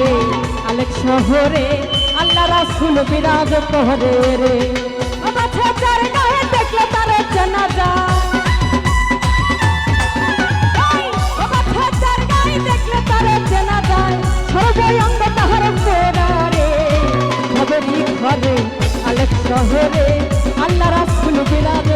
রে, আলেক শহরে, আল্লাহ রাসুল বিরাজ প্রহরে রে। আমার তার জানাজা। আলেক শহরে, আল্লাহ রাসুল বিরাজ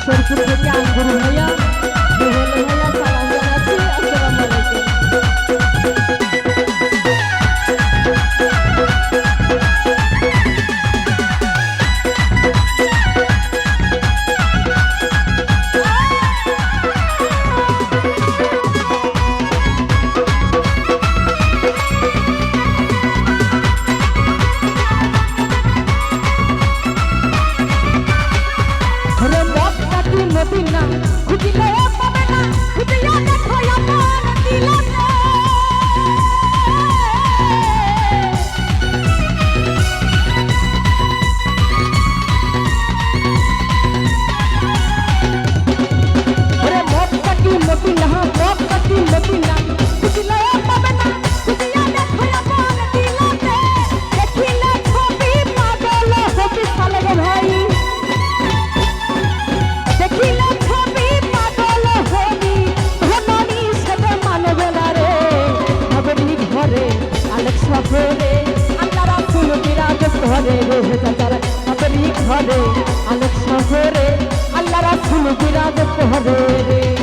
ঈশ্বর করে আঙ্গুর ভাইয়া। সকলে আল্লাহ রাসুল বিরাজ করে রে চাচার আপনি ঘরে, আলোক শহরে আল্লাহ রাসুল বিরাজ করে রে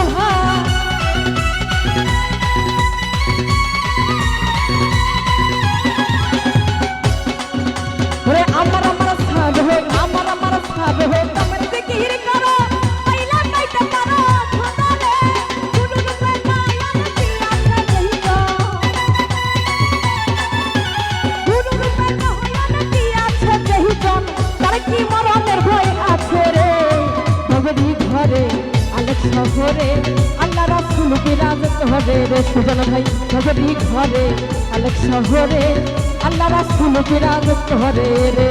Aman. শহরে আল্লাহ রাসুল বিরাজ করে রে সুজন ভাই নগরী ঘরে। আলেক শহরে আল্লাহ রাসুল বিরাজ করে রে।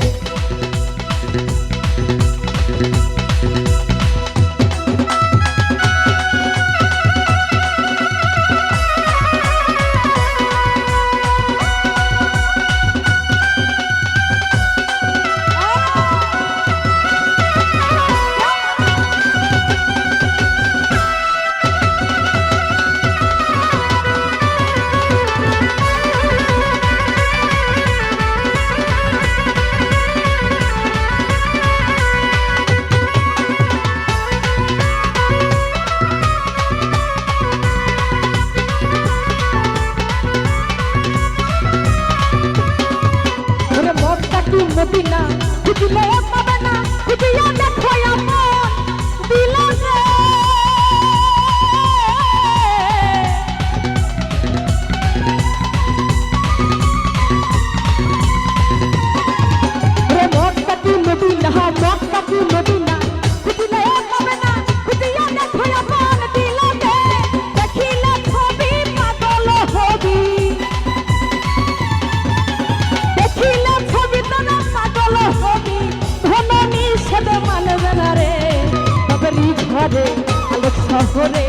আলোক শহরে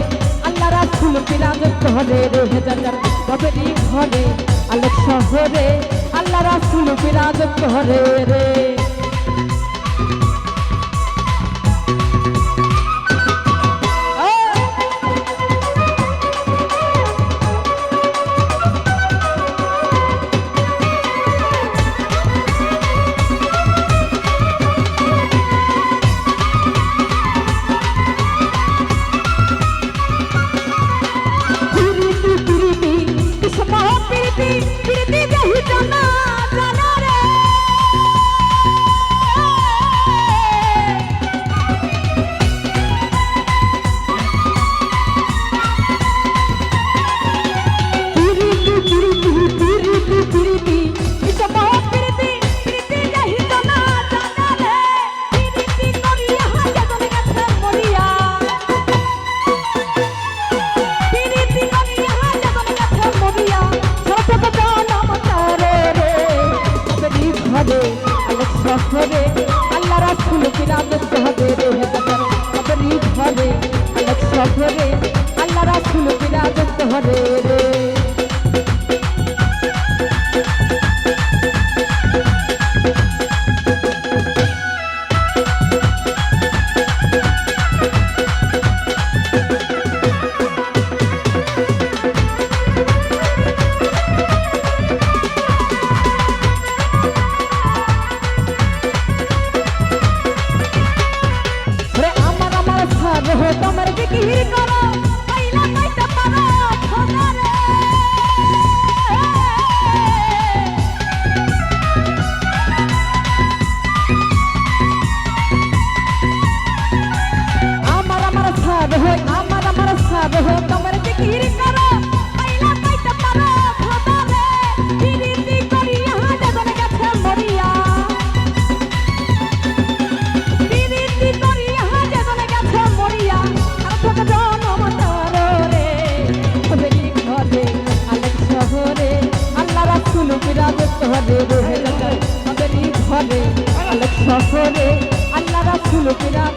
আল্লাহ রাসুল বিরাজত করে রে যার কবেরি ঘরে আলোক শহরে, আল্লাহ রাসুল বিরাজত করে রে। শহরে আল্লাহ রাসুল কিরামত হবে রে কবরি হবে আলোক শহরে আল্লাহ রাসুল কিরামত হবে করে আল্লাহ রাসুল কিরাম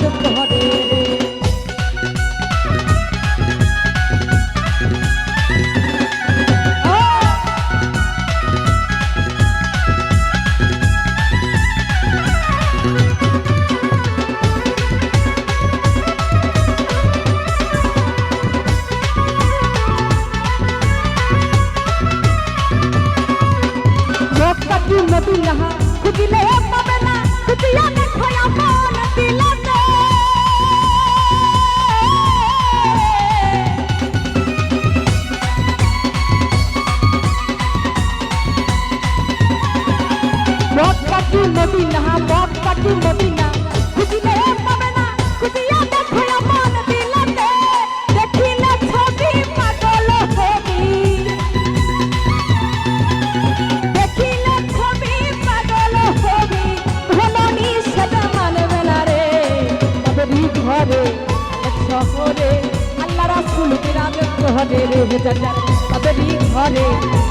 জান্নাত কদরি ঘরে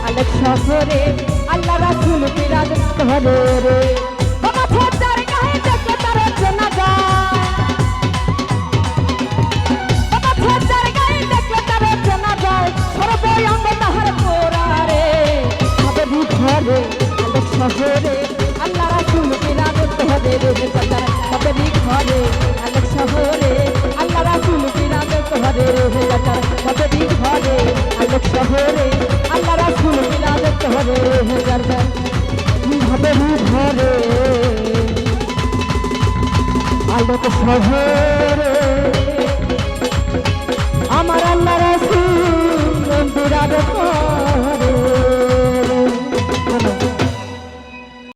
আলোক শহরে আল্লাহ রাসুল বিরাজ করে রে।